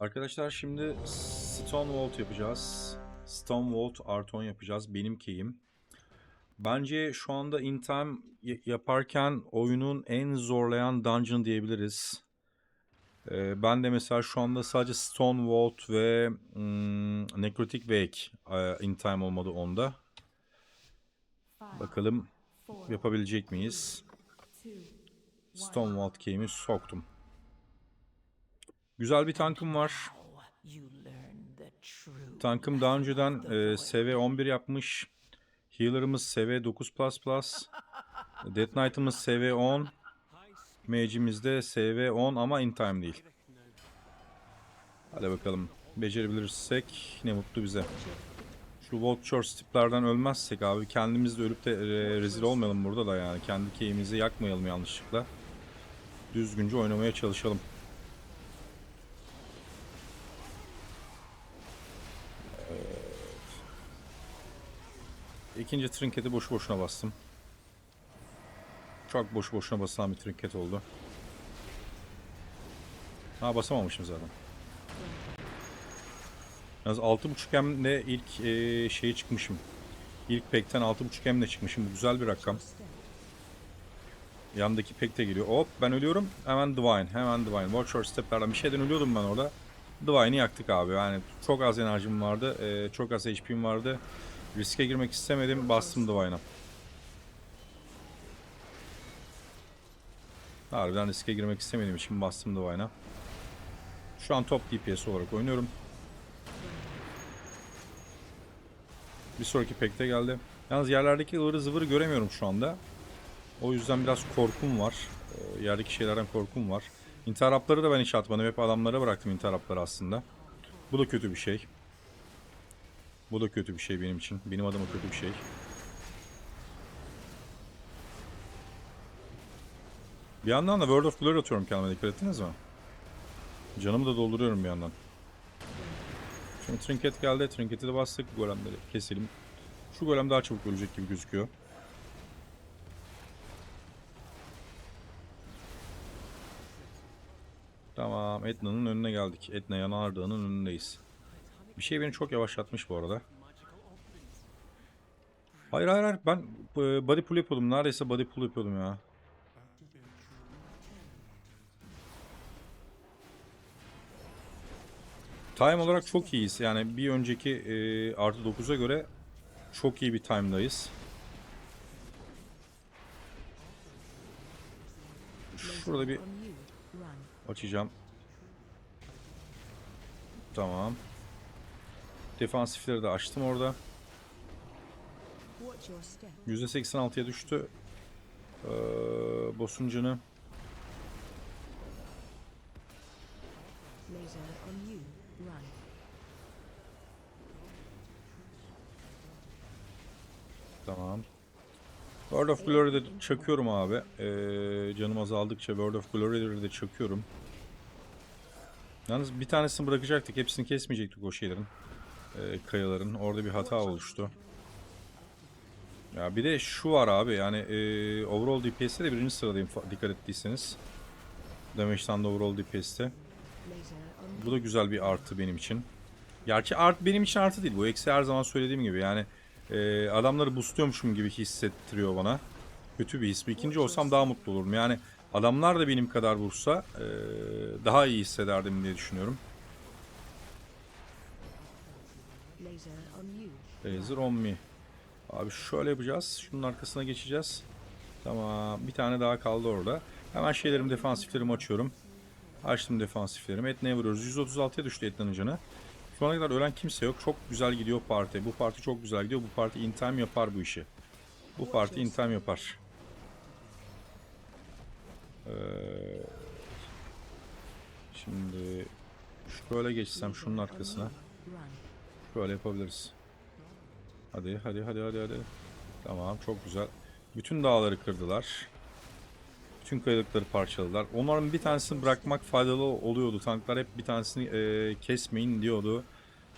Arkadaşlar şimdi Stone Vault yapacağız. Stone Vault artı 10 yapacağız. Benim keyim. Bence şu anda in time yaparken oyunun en zorlayan dungeon diyebiliriz. Ee, ben de mesela şu anda sadece Stone Vault ve hmm, Necrotic Wake e, in time olmadı onda. Bakalım yapabilecek miyiz? Stone Vault key'imi soktum. Güzel bir tankım var. Tankım daha önceden e, SV 11 yapmış. Healer'ımız SV 9++. Death Knight'ımız SV 10. Mage'imiz de SV 10 ama in time değil. Hadi bakalım. Becerebilirsek ne mutlu bize. Şu Vulture tiplerden ölmezsek abi kendimiz de ölüp de e, rezil olmayalım burada da yani. Kendi keyimizi yakmayalım yanlışlıkla. Düzgünce oynamaya çalışalım. İkinci trinketi boşu boşuna bastım. Çok boşu boşuna basılan bir trinket oldu. Ha basamamışım zaten. Yalnız 6.5 M'de ilk e, şeyi çıkmışım. İlk pekten 6.5 M'de çıkmışım. Bu güzel bir rakam. Yandaki pek de geliyor. Hop ben ölüyorum. Hemen Divine. Hemen Divine. Watcher steplerden bir şeyden ölüyordum ben orada. Divine'i yaktık abi. Yani çok az enerjim vardı. e, çok az HP'm vardı. Riske girmek istemedim. Bastım Divine'a. Harbiden riske girmek istemediğim için bastım Divine'a. Şu an top DPS olarak oynuyorum. Bir sonraki pekte geldi. Yalnız yerlerdeki ıvırı zıvırı göremiyorum şu anda. O yüzden biraz korkum var. Ee, yerdeki şeylerden korkum var. İntihar hapları da ben hiç atmadım. Hep adamlara bıraktım intihar hapları aslında. Bu da kötü bir şey. Bu da kötü bir şey benim için. Benim adıma kötü bir şey. Bir yandan da World of Glory atıyorum kendime dikkat ettiniz mi? Canımı da dolduruyorum bir yandan. Şimdi trinket geldi. Trinketi de bastık. Golemleri keselim. Şu golem daha çabuk ölecek gibi gözüküyor. Tamam. Etna'nın önüne geldik. Etna Yanardağ'ın önündeyiz. Bir şey beni çok yavaşlatmış bu arada. Hayır hayır hayır. Ben e, body pull yapıyordum. Neredeyse body pull yapıyordum ya. Time olarak çok iyiyiz. Yani bir önceki e, artı 9'a göre çok iyi bir time'dayız. Şurada bir açacağım. Tamam. Defansifleri de açtım orada. %86'ya düştü. Ee, boss'un canı. Tamam. World of Glory'de çakıyorum abi. Ee, canım azaldıkça World of Glory'de de çakıyorum. Yalnız bir tanesini bırakacaktık. Hepsini kesmeyecektik o şeylerin. Ee, kayaların. Orada bir hata oluştu. Ya bir de şu var abi yani e, overall DPS'te de birinci sıradayım dikkat ettiyseniz. Damage'dan da overall DPS'te. Bu da güzel bir artı benim için. Gerçi art benim için artı değil. Bu eksi her zaman söylediğim gibi. Yani e, adamları boostluyormuşum gibi hissettiriyor bana. Kötü bir his. Bir ikinci olsam daha mutlu olurum. Yani adamlar da benim kadar vursa e, daha iyi hissederdim diye düşünüyorum. Laser on me. Abi şöyle yapacağız. Şunun arkasına geçeceğiz. Tamam. Bir tane daha kaldı orada. Hemen şeylerimi defansiflerimi açıyorum. Açtım defansiflerimi. Etneye vuruyoruz. 136'ya düştü Etna'nın canı. Şu ana kadar ölen kimse yok. Çok güzel gidiyor parti. Bu parti çok güzel gidiyor. Bu parti in time yapar bu işi. Bu parti in time yapar. Ee, şimdi şöyle geçsem şunun arkasına. Run. Şöyle yapabiliriz. Hadi hadi hadi hadi hadi. Tamam çok güzel. Bütün dağları kırdılar. Bütün kayalıkları parçaladılar. Onların bir tanesini bırakmak faydalı oluyordu. Tanklar hep bir tanesini e, kesmeyin diyordu.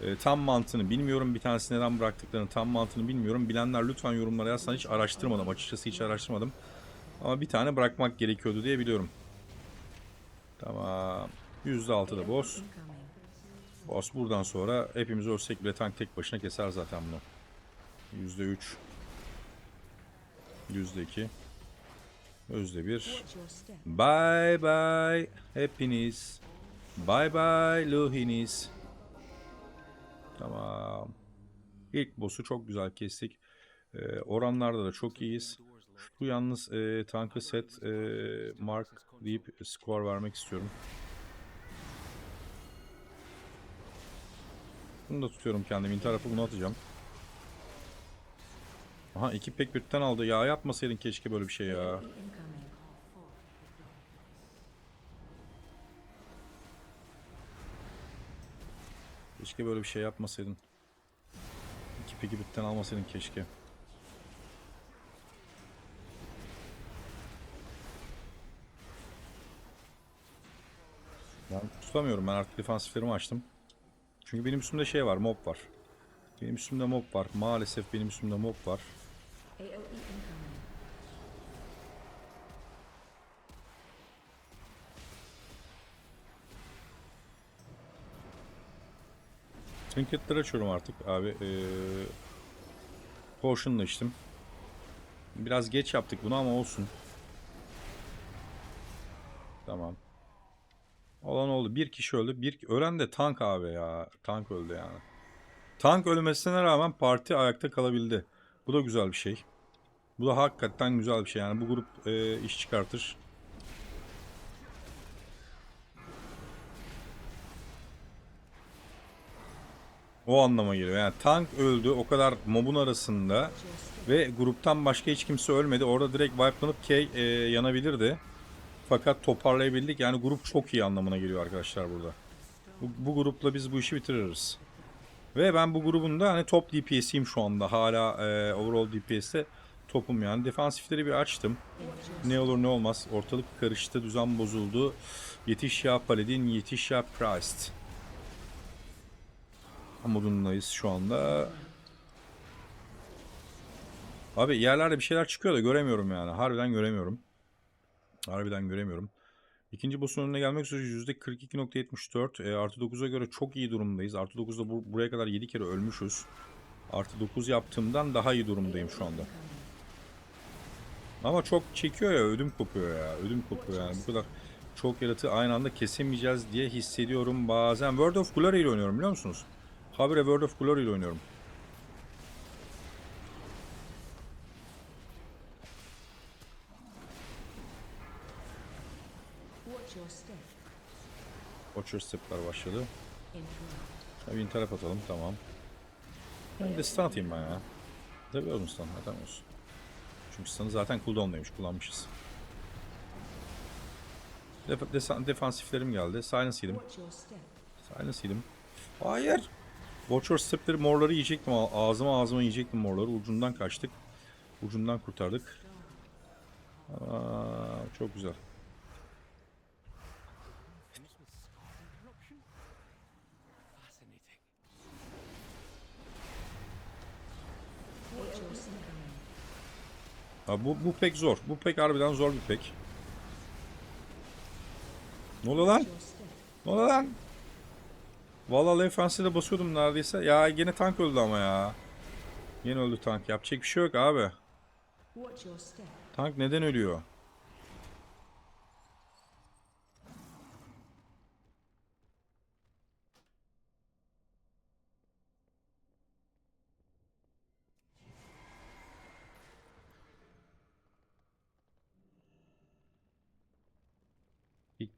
E, tam mantığını bilmiyorum. Bir tanesini neden bıraktıklarını tam mantığını bilmiyorum. Bilenler lütfen yorumlara yazsan hiç araştırmadım. Açıkçası hiç araştırmadım. Ama bir tane bırakmak gerekiyordu diye biliyorum. Tamam. %6'da boss. Incoming. Boss buradan sonra hepimiz ölsek bile tank tek başına keser zaten bunu. %3 %2 %1 Watch your step. Bye bye hepiniz. Bye bye Luhiniz. Tamam. İlk boss'u çok güzel kestik. Ee, oranlarda da çok iyiyiz. Şu yalnız e, tankı set e, mark deyip skor vermek istiyorum. Bunu da tutuyorum kendim. İntihar yapıp bunu atacağım. Aha iki pek birden aldı. Ya yapmasaydın keşke böyle bir şey ya. Keşke böyle bir şey yapmasaydın. İki peki bitten almasaydın keşke. Ben tutamıyorum ben artık defansiflerimi açtım. Çünkü benim üstümde şey var mob var. Benim üstümde mob var. Maalesef benim üstümde mob var. Trinketleri açıyorum artık abi. Ee, Potion'la içtim. Biraz geç yaptık bunu ama olsun. Tamam. Bir kişi öldü. Bir ölen de tank abi ya. Tank öldü yani. Tank ölmesine rağmen parti ayakta kalabildi. Bu da güzel bir şey. Bu da hakikaten güzel bir şey yani. Bu grup e, iş çıkartır. O anlama geliyor. Yani tank öldü o kadar mobun arasında ve gruptan başka hiç kimse ölmedi. Orada direkt wipelanıp K e, yanabilirdi. Fakat toparlayabildik. Yani grup çok iyi anlamına geliyor arkadaşlar burada. Bu, bu grupla biz bu işi bitiririz. Ve ben bu grubun da hani top DPS'iyim şu anda. Hala e, overall DPS'te topum yani. Defansifleri bir açtım. Ne olur ne olmaz. Ortalık karıştı, düzen bozuldu. Yetiş ya Paladin, yetiş ya Priest. Modundayız şu anda. Abi yerlerde bir şeyler çıkıyor da göremiyorum yani. Harbiden göremiyorum. Harbiden göremiyorum. İkinci boss'un önüne gelmek üzere %42.74. E, artı 9'a göre çok iyi durumdayız. Artı 9'da bu, buraya kadar 7 kere ölmüşüz. Artı 9 yaptığımdan daha iyi durumdayım şu anda. Ama çok çekiyor ya ödüm kopuyor ya. Ödüm kopuyor yani. Bu kadar çok yaratığı aynı anda kesemeyeceğiz diye hissediyorum bazen. World of Glory ile oynuyorum biliyor musunuz? Habire World of Glory ile oynuyorum. Watcher step'ler başladı. Tabii interrupt atalım tamam. Ben de stun atayım ben ya. Seviyorum stun. Neden olsun. Çünkü stun'ı zaten cooldown'daymış. Kullanmışız. Def desa- defansiflerim geldi. Silence yedim. Silence yedim. Hayır. Watcher step'leri morları yiyecektim. Ağzıma ağzıma yiyecektim morları. Ucundan kaçtık. Ucundan kurtardık. Aa, çok güzel. Ha, bu, bu pek zor. Bu pek harbiden zor bir pek. Ne oluyor lan? Ne oluyor lan? Valla Lefense'de basıyordum neredeyse. Ya gene tank öldü ama ya. Yine öldü tank. Yapacak bir şey yok abi. Tank neden ölüyor?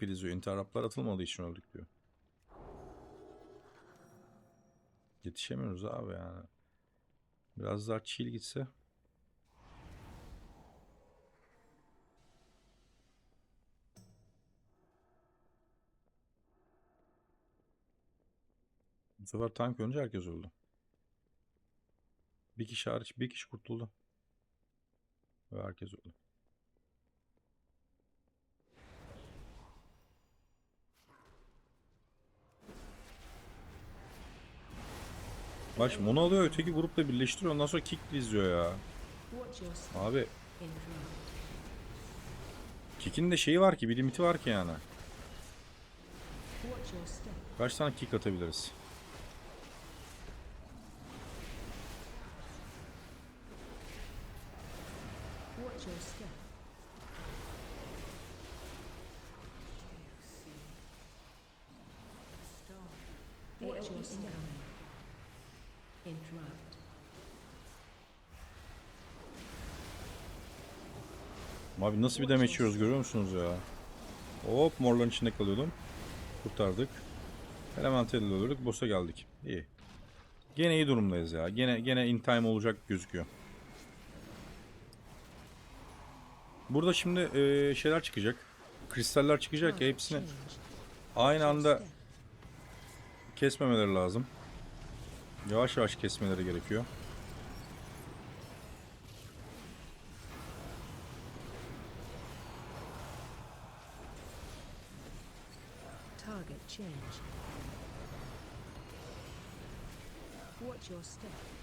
İlk bir atılmadığı için öldük diyor. Yetişemiyoruz abi yani. Biraz daha chill gitse. Bu sefer tank önce herkes öldü. Bir kişi hariç bir kişi kurtuldu. Ve herkes öldü. Bak şimdi onu alıyor öteki grupla birleştiriyor ondan sonra kick izliyor ya. Abi. Kick'in de şeyi var ki bir limiti var ki yani. Kaç tane kick atabiliriz? Watch your step. Abi nasıl bir damage yiyoruz görüyor musunuz ya? Hop morların içinde kalıyordum. Kurtardık. Elemental öldürdük. Boss'a geldik. İyi. Gene iyi durumdayız ya. Gene gene in time olacak gözüküyor. Burada şimdi eee, şeyler çıkacak. Kristaller çıkacak ya hepsini aynı anda kesmemeleri lazım. Yavaş yavaş kesmeleri gerekiyor. Target changed. Watch your step.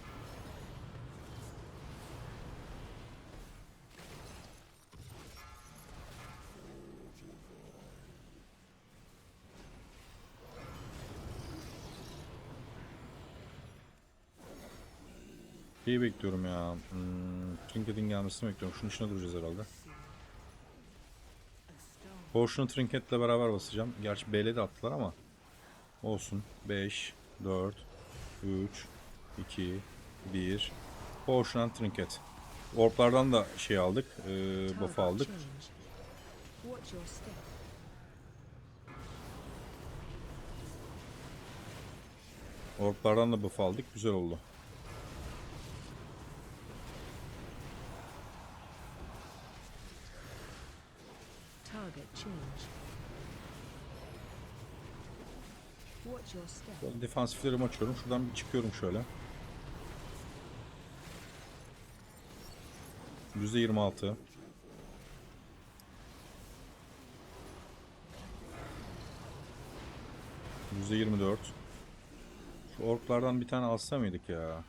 Şeyi bekliyorum ya. Hmm, Trinket'in gelmesini bekliyorum. Şunun içine duracağız herhalde. Potion'u Trinket'le beraber basacağım. Gerçi B'le de attılar ama. Olsun. 5, 4, 3, 2, 1. Potion and Trinket. Orplardan da şey aldık. E, buff aldık. Orplardan da buff aldık. Güzel oldu. Target changed. Watch your step. Böyle defansiflerimi açıyorum. Şuradan bir çıkıyorum şöyle. %26. %24. Şu orklardan bir tane alsa mıydık ya?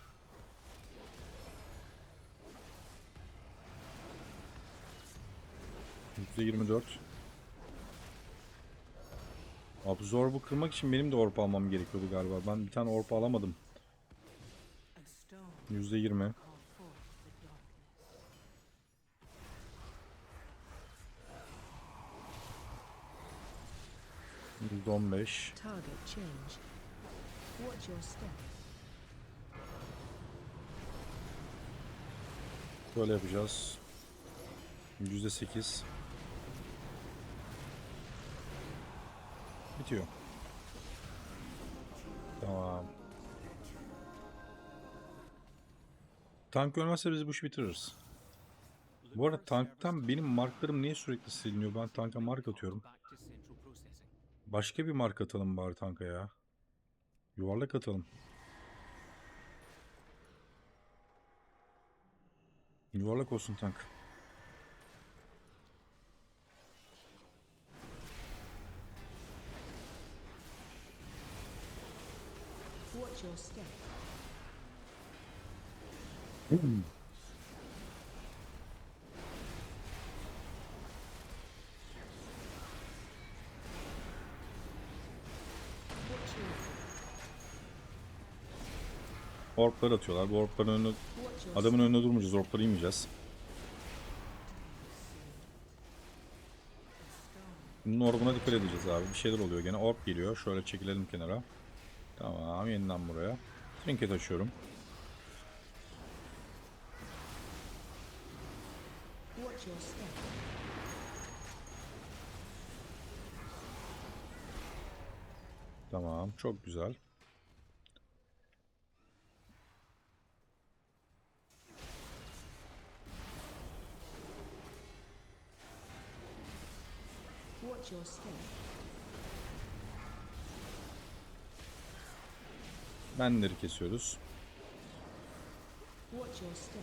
%24. Absorb'u kırmak için benim de orp almam gerekiyordu galiba. Ben bir tane orp alamadım. %20. %15. Target changed. Watch your step. Böyle yapacağız. %8. Bitiyor. Tamam. Tank ölmezse biz bu işi bitiririz. Bu arada tanktan benim marklarım niye sürekli siliniyor? Ben tanka mark atıyorum. Başka bir mark atalım bari tanka ya. Yuvarlak atalım. Yuvarlak olsun tank. Watch your Orklar atıyorlar. Bu orkların önüne, adamın önüne durmayacağız. Orkları yemeyeceğiz. Bunun orbuna dikkat edeceğiz abi. Bir şeyler oluyor gene. Orb geliyor. Şöyle çekilelim kenara. Tamam. Yeniden buraya. Trinket açıyorum. Tamam. Çok güzel. Your step. Benleri kesiyoruz. Watch your step.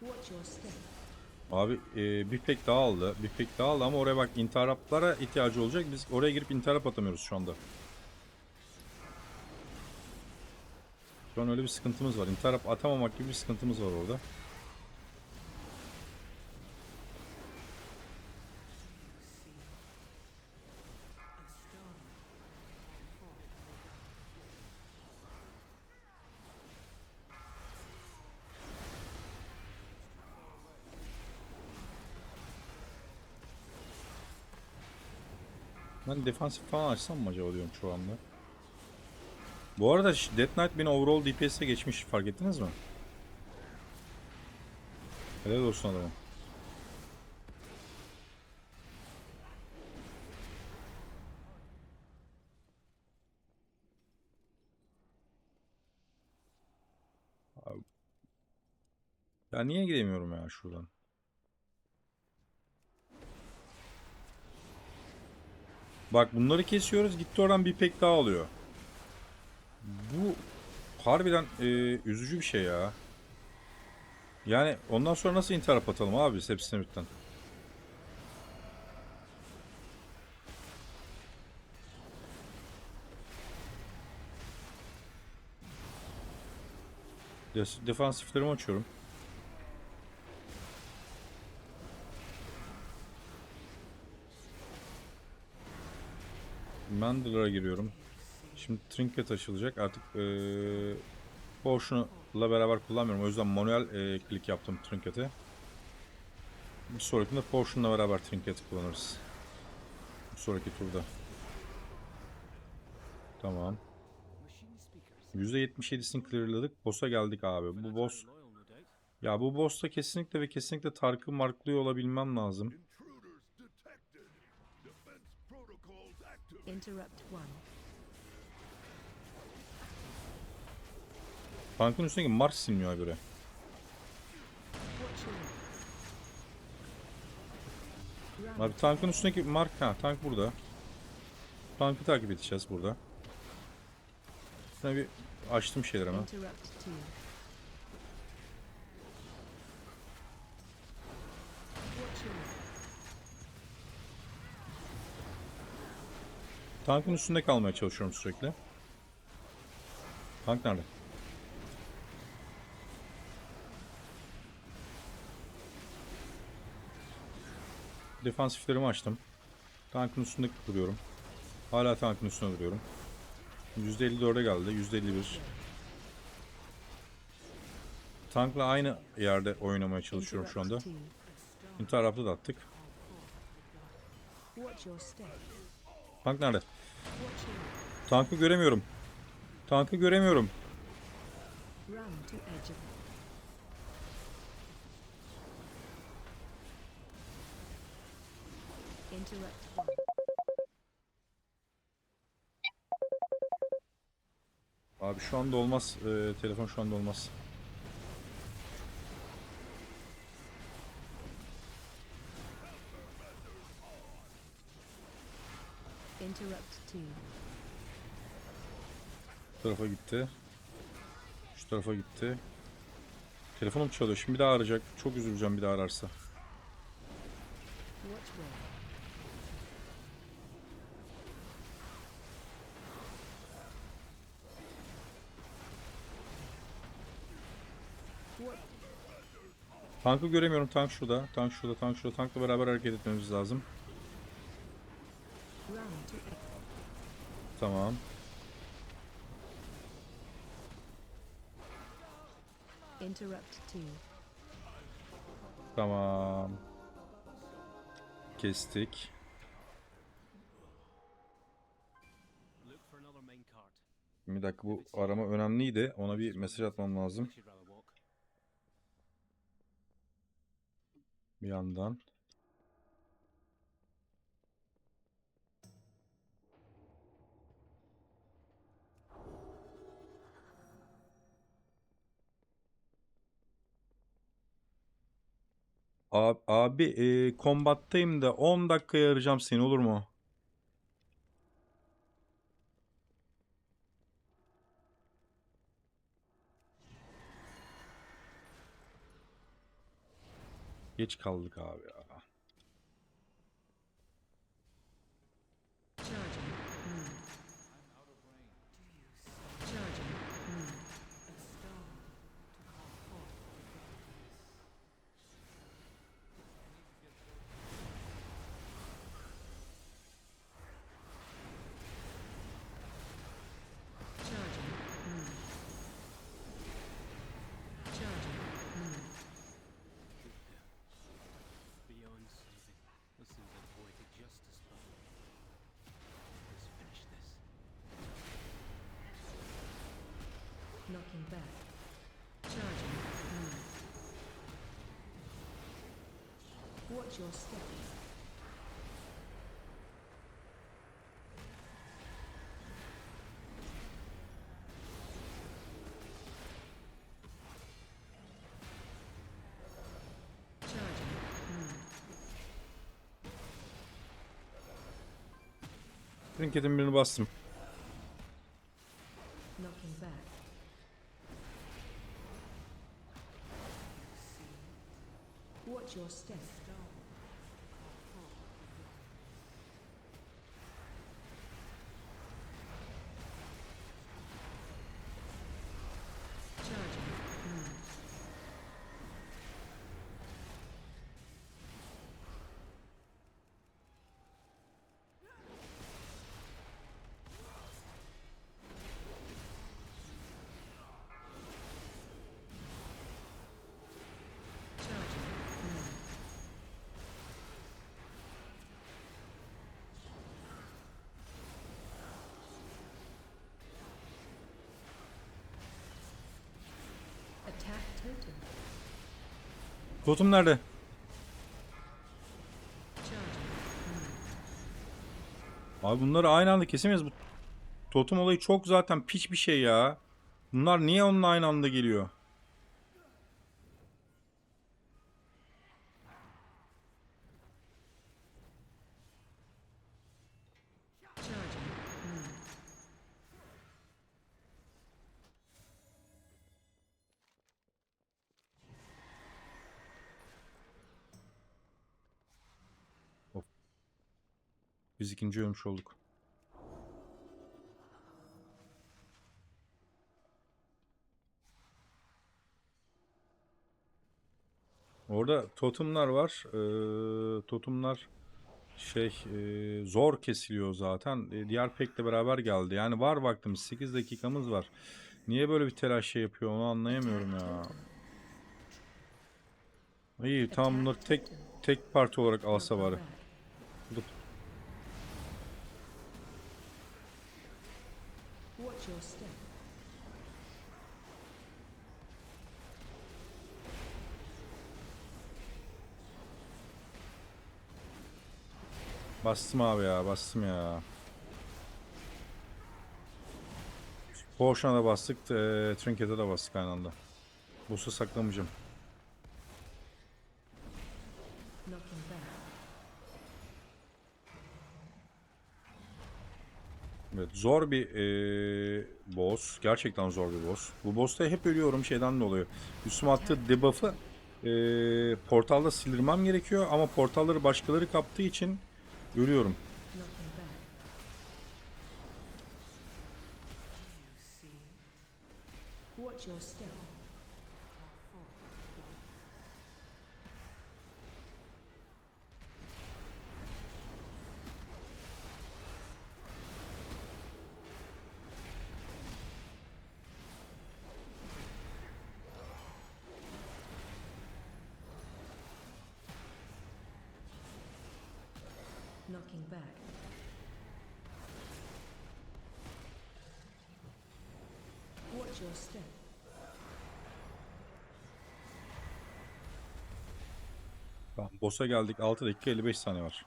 Watch your step. Abi e, bir pek daha aldı. Bir pek daha aldı ama oraya bak interruptlara ihtiyacı olacak. Biz oraya girip interrupt atamıyoruz şu anda. Şu an öyle bir sıkıntımız var. Interrupt atamamak gibi bir sıkıntımız var orada. Ben defansif falan açsam mı acaba diyorum şu anda. Bu arada Death Knight beni overall DPS'e geçmiş fark ettiniz mi? Helal olsun adama. Abi. Ya niye gidemiyorum ya şuradan? Bak bunları kesiyoruz. Gitti oradan bir pek daha alıyor. Bu harbiden e, üzücü bir şey ya. Yani ondan sonra nasıl intihar atalım abi biz hepsine birden? Des defansiflerimi açıyorum. Mandler'a giriyorum. Şimdi Trinket açılacak. Artık eee Potion'la beraber kullanmıyorum. O yüzden manuel eee klik yaptım Trinket'e. Bir sonrakinde Potion'la beraber Trinket'i kullanırız. Bir sonraki turda. Tamam. %77'sini clearladık. Boss'a geldik abi. Bu boss... Ya bu boss'ta kesinlikle ve kesinlikle Tark'ı marklıyor olabilmem lazım. Interrupt one. Tankın üstündeki marş silmiyor göre. Abi tankın üstündeki mark ha tank burada. Tankı takip edeceğiz burada. Şuna bir açtım şeyler hemen. Interrupt two. Watch your Tankın üstünde kalmaya çalışıyorum sürekli. Tank nerede? Defansiflerimi açtım. Tankın üstünde duruyorum. Hala tankın üstünde duruyorum. %54'e geldi. %51. Tankla aynı yerde oynamaya çalışıyorum şu anda. İntihar da attık. Tank nerede? Tankı göremiyorum. Tankı göremiyorum. Abi şu anda olmaz. Ee, telefon şu anda olmaz. Interrupt. Şu tarafa gitti. Şu tarafa gitti. Telefonum çalıyor. Şimdi bir daha arayacak. Çok üzüleceğim bir daha ararsa. Tankı göremiyorum. Tank şurada. Tank şurada. Tank şurada. Tankla beraber hareket etmemiz lazım. Tamam. Interrupt two. Tamam. Kestik. Bir dakika bu arama önemliydi. Ona bir mesaj atmam lazım. Bir yandan. Abi, abi e, kombattayım da 10 dakikaya arayacağım seni olur mu? Geç kaldık abi ya. Charging. Move. Charging. Move. Charging. Move. Charging. Move. Be back. Charging. Hmm. Watch your step. Hmm. Trinket'in birini bastım. Step. Totem nerede? Abi bunları aynı anda kesemeyiz. Bu totem olayı çok zaten piç bir şey ya. Bunlar niye onunla aynı anda geliyor? Charging. Hmm. Biz ikinci ölmüş olduk. Orada totemlar var. Ee, totemlar şey e, zor kesiliyor zaten. E, diğer pekle beraber geldi. Yani var vaktimiz. 8 dakikamız var. Niye böyle bir telaş şey yapıyor onu anlayamıyorum ya. İyi tamam bunları tek tek parti olarak alsa bari. Back. Dur. Watch your step. Bastım abi ya bastım ya. Potion'a da bastık, e, Trinket'e de bastık aynı anda. Boss'u saklamayacağım. Evet zor bir e, boss. Gerçekten zor bir boss. Bu boss'ta hep ölüyorum şeyden dolayı. Üstüme attığı debuff'ı e, portalda sildirmem gerekiyor ama portalları başkaları kaptığı için ölüyorum. Watch your step. Watch your step. Tamam, boss'a geldik. 6 dakika 55 saniye var.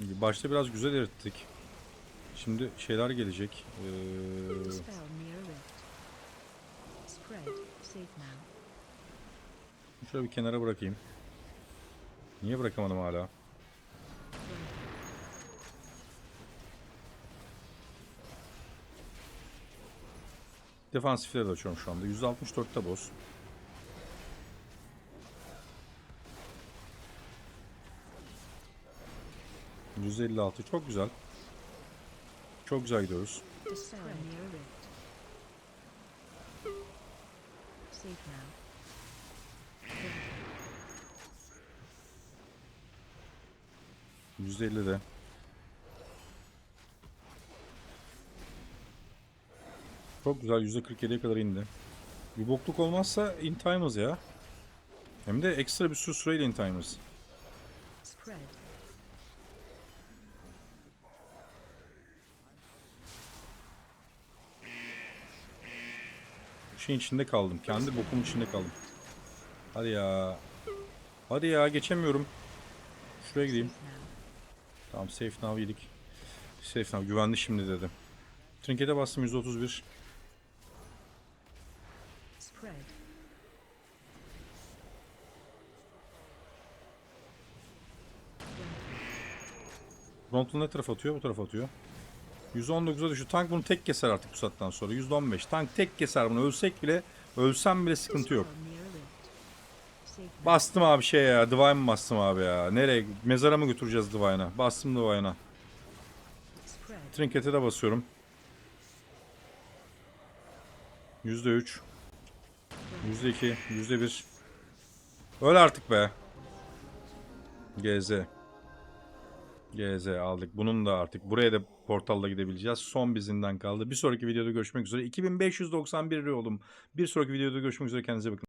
Başta biraz güzel erittik. Şimdi şeyler gelecek. Ee, şöyle bir kenara bırakayım. Niye bırakamadım hala? Defansifleri de açıyorum şu anda. 164'te boss. %56 çok güzel. Çok güzel gidiyoruz. Safe now. %50 de. Çok güzel %47'ye kadar indi. Bir bokluk olmazsa in time'ız ya. Hem de ekstra bir sürü süreyle in timers. Şeyin içinde kaldım. Kendi bokumun içinde kaldım. Hadi ya. Hadi ya geçemiyorum. Şuraya gideyim. Tamam safe now yedik. Safe now güvenli şimdi dedim. Trinkete bastım 131. Spread. Frontal ne tarafa atıyor? Bu tarafa atıyor. 119'a düşüyor. Tank bunu tek keser artık bu saatten sonra. 115. Tank tek keser bunu. Ölsek bile, ölsem bile sıkıntı yok. Bastım abi şey ya. Divine bastım abi ya. Nereye? Mezara mı götüreceğiz Divine'a? Bastım Divine'a. Trinket'e de basıyorum. %3. %2. %1. Öl artık be. GZ. GZ aldık. Bunun da artık buraya da portalla gidebileceğiz. Son bizinden kaldı. Bir sonraki videoda görüşmek üzere. 2591 oldum. Bir sonraki videoda görüşmek üzere. Kendinize bakın.